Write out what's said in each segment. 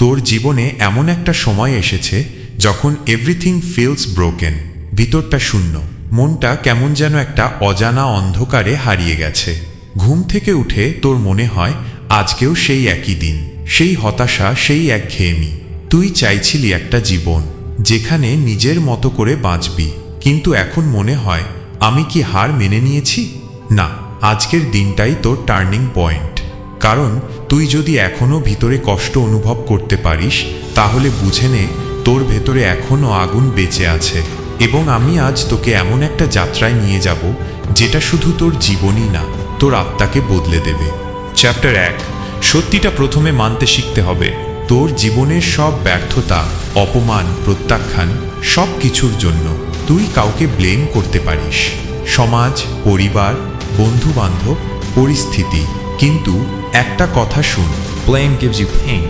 তোর জীবনে এমন একটা সময় এসেছে যখন এভরিথিং ফিলস ব্রোকেন ভিতরটা শূন্য। মনটা কেমন যেন একটা অজানা অন্ধকারে হারিয়ে গেছে। ঘুম থেকে উঠে তোর মনে হয়, আজকেও সেই একই দিন। সেই হতাশা, সেই একঘেয়েমি। তুই চাইছিলি একটা জীবন, যেখানে নিজের মতো করে বাঁচবি। কিন্তু এখন মনে হয়, আমি কি হার মেনে নিয়েছি? না, আজকের দিনটাই তোর টার্নিং পয়েন্ট কারণ তুই যদি এখনও ভিতরে কষ্ট অনুভব করতে পারিস, তাহলে বুঝে নে, তোর ভেতরে এখনও আগুন বেঁচে আছে। এবং আমি আজ তোকে এমন একটা যাত্রায় নিয়ে যাব, যেটা শুধু তোর জীবনই না, তোর আত্মাকে বদলে দেবে। চ্যাপ্টার এক। সত্যিটা প্রথমে মানতে শিখতে হবে। তোর জীবনের সব ব্যর্থতা, অপমান, প্রত্যাখ্যান সব কিছুর জন্য তুই কাউকে ব্লেম করতে পারিস। সমাজ, পরিবার বন্ধু বান্ধব পরিস্থিতি। কিন্তু একটা কথা শুন Blame gives you pain,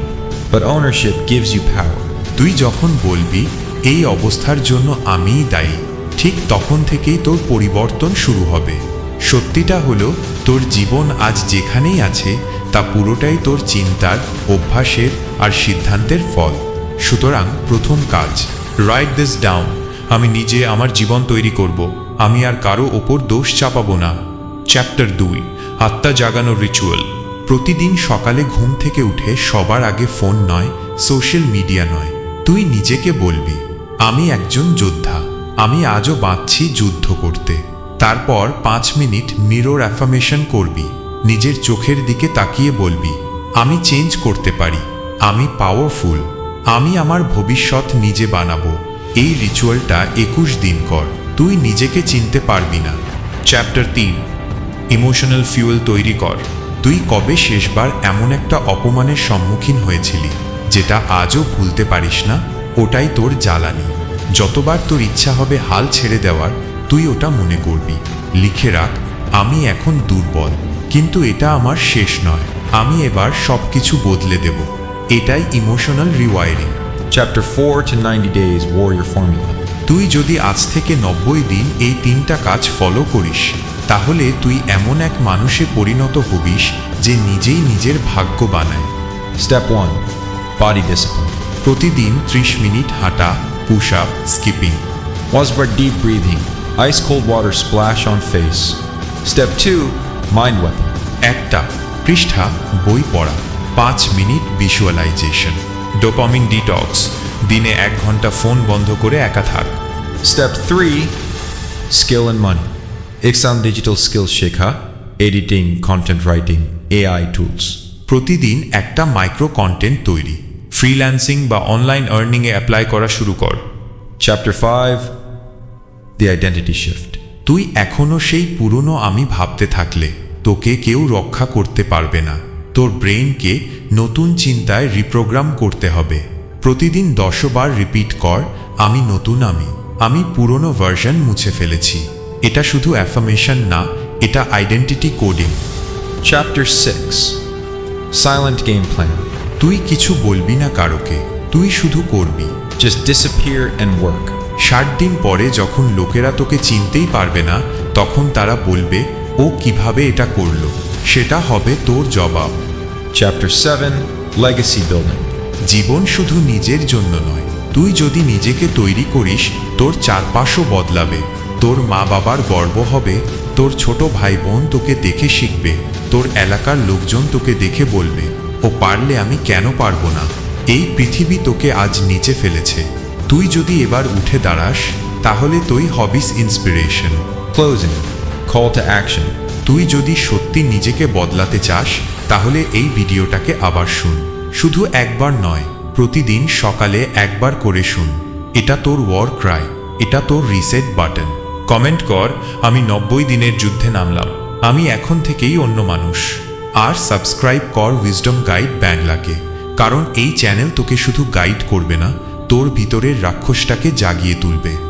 but ownership gives you power. তুই যখন বলবি এই অবস্থার জন্য আমিই দায়ী ঠিক তখন থেকেই তোর পরিবর্তন শুরু হবে। সত্যিটা হলো তোর জীবন আজ যেখানেই আছে তা পুরোটাই তোর চিন্তার অভ্যাসের আর সিদ্ধান্তের ফল। সুতরাং প্রথম কাজ রাইট দিস ডাউন আমি নিজে আমার জীবন তৈরি করব আমি আর কারও ওপর দোষ চাপাবো না। চ্যাপ্টার দুই আত্মা জাগানোর রিচুয়াল প্রতিদিন সকালে ঘুম থেকে উঠে সবার আগে ফোন নয় সোশ্যাল মিডিয়া নয়। তুই নিজেকে বলবি, আমি একজন যোদ্ধা, আমি আজও বাঁচছি যুদ্ধ করতে। তারপর পাঁচ মিনিট মিরর অ্যাফার্মেশন করবি, নিজের চোখের দিকে তাকিয়ে বলবি, আমি চেঞ্জ করতে পারি, আমি পাওয়ারফুল আমি আমার ভবিষ্যৎ নিজে বানাবো। এই রিচুয়ালটা একুশ দিন কর, তুই নিজেকে চিনতে পারবি না। চ্যাপ্টার তিন। ইমোশনাল ফিউয়েল তৈরি কর। তুই কবে শেষবার এমন একটা অপমানের সম্মুখীন হয়েছিলি যেটা আজও ভুলতে পারিস না? ওটাই তোর জ্বালানি। যতবার তোর ইচ্ছা হবে হাল ছেড়ে দেওয়ার তুই ওটা মনে করবি। লিখে রাখ আমি এখন দুর্বল কিন্তু এটা আমার শেষ নয়। আমি এবার সব কিছু বদলে দেব। এটাই emotional Chapter 4 to 90 Days Warrior Formula. তুই যদি আজ থেকে নব্বই দিন এই তিনটা কাজ ফলো করিস তাহলে তুই এমন এক মানুষে পরিণত হবিস যে নিজেই নিজের ভাগ্য বানায় Step 1 Body Discipline. প্রতিদিন ত্রিশ মিনিট হাঁটা push up skipping Wasbar deep breathing Ice cold water splash on face. Step 2 Mind Weapon. একটা, পৃষ্ঠা, বই পড়া পাঁচ মিনিট ভিজুয়ালাইজেশন ডোপামিন ডিটক্স দিনে এক ঘণ্টা ফোন বন্ধ করে একা থাক Step 3 Skill and Money. Exam digital Skills শেখা editing content writing AI tools প্রতিদিন একটা মাইক্রো কন্টেন্ট তৈরি। ফ্রিল্যান্সিং বা অনলাইন আর্নিংয়ে অ্যাপ্লাই করা শুরু কর। Chapter 5 The Identity শিফট তুই এখনও সেই পুরনো আমি ভাবতে থাকলে, তোকে কেউ রক্ষা করতে পারবে না। তোর ব্রেইনকে নতুন চিন্তায় রিপ্রোগ্রাম করতে হবে। প্রতিদিন দশবার রিপিট কর, আমি নতুন আমি। আমি পুরনো ভার্সন মুছে ফেলেছি। এটা শুধু অ্যাফার্মেশন না এটা identity coding Chapter 6 Silent Game Plan. তুই কিছু বলবি না কারোকে তুই শুধু করবি। জাস্ট disappear অ্যান্ড ওয়ার্ক ষাট দিন পরে যখন লোকেরা তোকে চিনতেই পারবে না তখন তারা বলবে ও কীভাবে এটা করল? সেটা হবে তোর জবাব। Chapter 7 Legacy Building. জীবন শুধু নিজের জন্য নয় তুই যদি নিজেকে তৈরি করিস তোর চারপাশও বদলাবে। তোর মা বাবার গর্ব হবে, তোর ছোট ভাই বোন তোকে দেখে শিখবে, তোর এলাকার লোকজন তোকে দেখে বলবে, ও পারলে আমি কেন পারব না? এই পৃথিবী তোকে আজ নিচে ফেলেছে। তুই যদি এবার উঠে দাঁড়াস, তাহলে তুই হবিস ইন্সপিরেশন Call to Action. তুই যদি সত্যি নিজেকে বদলাতে চাস, তাহলে এই ভিডিওটাকে আবার শুন। শুধু একবার নয়, প্রতিদিন সকালে একবার করে শুন। এটা তোর ওয়ার ক্রাই এটা তোর রিসেট বাটন কমেন্ট কর, আমি নব্বই দিনের যুদ্ধে নামলাম। আমি এখন থেকেই অন্য মানুষ। আর সাবস্ক্রাইব কর উইজডম গাইড ব্যাংলাকে। কারণ এই চ্যানেল তোকে শুধু গাইড করবে না, তোর ভিতরের রাক্ষসটাকে জাগিয়ে তুলবে।